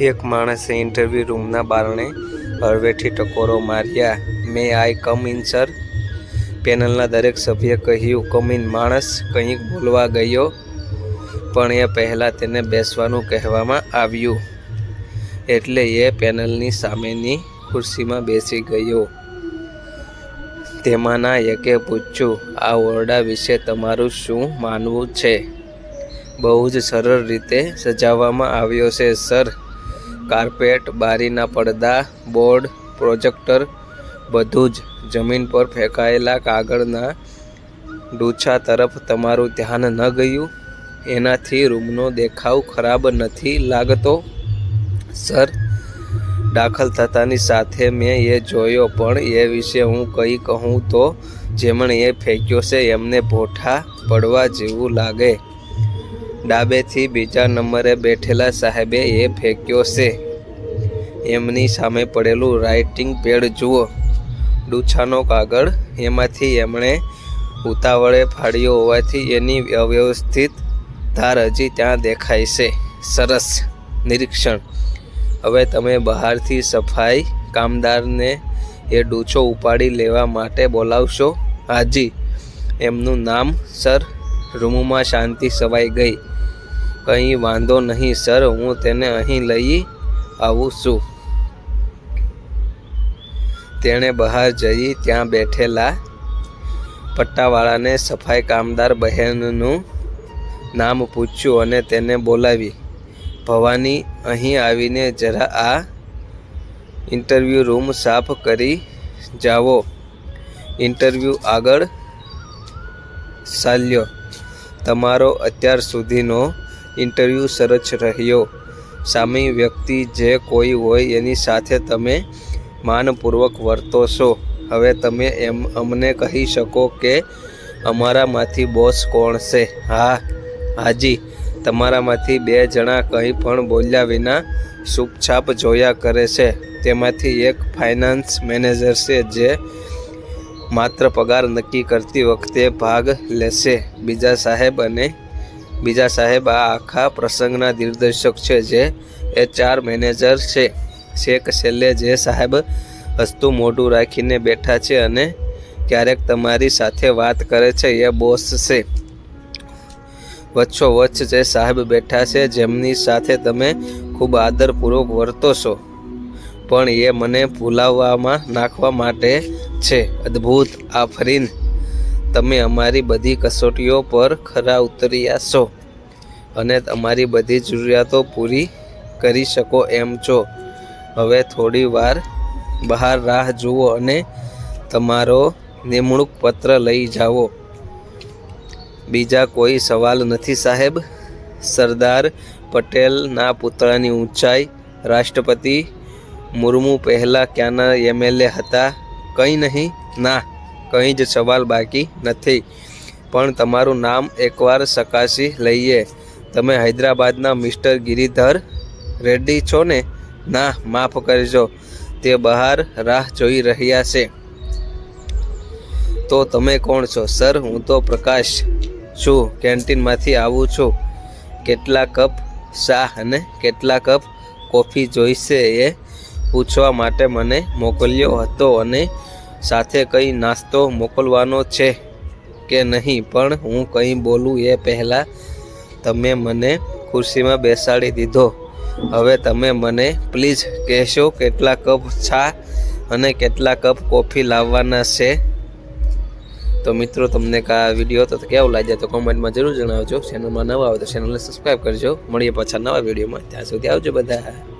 એક માણસે ઇન્ટરવ્યૂ રૂમના બારણે હળવેથી ટકોરો માર્યા. મે આઈ કમ ઇન સર પેનલના દરેક સભ્યે કહ્યું કમ ઇન માણસ કંઈક બોલવા ગયો. પણ એ પહેલાં તેને બેસવાનું કહેવામાં આવ્યું. એટલે એ પેનલની સામેની ખુરશીમાં બેસી ગયો. તેમાંના એકે પૂછ્યું, આ ઓરડા વિશે તમારું શું માનવું છે? બહુ જ સરળ રીતે સજાવવામાં આવ્યો છે, સર. કાર્પેટ, બારીના પડદા, બોર્ડ, પ્રોજેક્ટર, બધું જ જમીન પર ફેંકાયેલા કાગળના ડૂછા તરફ તમારું ધ્યાન ન ગયું? એનાથી રૂમનો દેખાવ ખરાબ નથી લાગતો? સર, દાખલ થતાની સાથે મેં એ જોયો, પણ એ વિશે હું કંઈ કહું તો, જેમણે એ ફેંક્યો છે, એમને ભોઠા પડવા જેવું લાગે. ડાબેથી બીજા નંબરે બેઠેલા સાહેબે એ ફેંક્યો છે. એમની સામે પડેલું રાઇટિંગ પેડ જુઓ. ડૂછાનો કાગળ, એમાંથી એમણે ઉતાવળે ફાડ્યો હોવાથી એની અવ્યવસ્થિત ધાર હજી ત્યાં દેખાય છે. સરસ. નિરીક્ષણ. હવે તમે બહારથી સફાઈ કામદારને એ ડૂછો ઉપાડી લેવા માટે બોલાવશો? હાજી. એમનું નામ, સર, રૂમમાં શાંતિ સવાઈ ગઈ. કંઈ વાંધો નહીં, સર, હું તેને અહીં લઈ આવું છું. તેણે બહાર જઈ ત્યાં બેઠેલા પટ્ટાવાળાને સફાઈ કામદાર બહેનનું નામ પૂછ્યું અને તેને બોલાવી. ભવાની અહીં આવીને જરા આ ઇન્ટરવ્યૂ રૂમ સાફ કરી જાઓ. ઇન્ટરવ્યૂ આગળ ચાલ્યો. તમારો અત્યાર સુધીનો ઇન્ટરવ્યૂ સરસ રહ્યો. સામી વ્યક્તિ જે કોઈ હોય એની સાથે તમે માનપૂર્વક વર્તો છો. હવે તમે એમ, અમને કહી શકો કે અમારામાંથી બોસ કોણ છે? હા, હાજી. તમારામાંથી બે જણા કંઈ પણ બોલ્યા વિના છૂપછાપ જોયા કરે છે. તેમાંથી એક ફાઇનાન્સ મેનેજર છે જે માત્ર પગાર નક્કી કરતી વખતે ભાગ લેશે. બીજા સાહેબ અને બીજા સાહેબ, આ આખા પ્રસંગના દિગ્દર્શક છે જે એ ચાર મેનેજર છે. શેખ છેલ્લે જે સાહેબ હસતું મોઢું રાખીને બેઠા છે અને ક્યારેક તમારી સાથે વાત કરે છે, એ બોસ છે. વચ્ચો વચ્ચ જે સાહેબ બેઠા છે, જેમની સાથે તમે ખૂબ આદરપૂર્વક વર્તો છો, પણ એ મને ભૂલાવવામાં નાખવા માટે છે. અદ્ભુત આફરીન તમે અમારી બધી કસોટીઓ પર ખરા ઉતર્યા છો અને અમારી બધી જરૂરિયાતો પૂરી કરી શકો એમ છો. હવે થોડી વાર બહાર રાહ જુઓ અને તમારો નિમણૂક પત્ર લઈ જાઓ. બીજા કોઈ સવાલ નથી સાહેબ. સરદાર પટેલના પુતળાની ઊંચાઈ, રાષ્ટ્રપતિ મુર્મુ પહેલાં ક્યાંના એમએલએ હતા, કંઈ નહીં. ના. કંઈ જ સવાલ બાકી નથી. પણ તમારું નામ એકવાર ચકાસી લઈએ. તમે હૈદરાબાદના મિસ્ટર ગિરિધર રેડ્ડી છો ને? ના, માફ કરજો. તે બહાર રાહ જોઈ રહ્યા છે. તો તમે કોણ છો? સર, હું તો પ્રકાશ છું. કેન્ટીનમાંથી આવું છું. કેટલા કપ ચા અને કેટલા કપ કોફી જોઈશે એ પૂછવા માટે મને મોકલ્યો હતો અને સાથે કંઈ નાસ્તો મોકલવાનો છે કે નહીં? પણ હું કંઈ બોલું એ પહેલાં તમે મને ખુરશીમાં બેસાડી દીધો. હવે તમે મને પ્લીઝ કહેશો કેટલા કપ ચા અને કેટલા કપ કોફી લાવવાના છે? તો મિત્રો, તમને આ વીડિયો તો કેવો લાગ્યો તો કોમેન્ટમાં જરૂર જણાવજો. ચેનલમાં નવા આવે તો ચેનલને સબસ્ક્રાઈબ કરજો. મળીએ પાછા નવા વિડીયોમાં. ત્યાં સુધી આવજો બધા.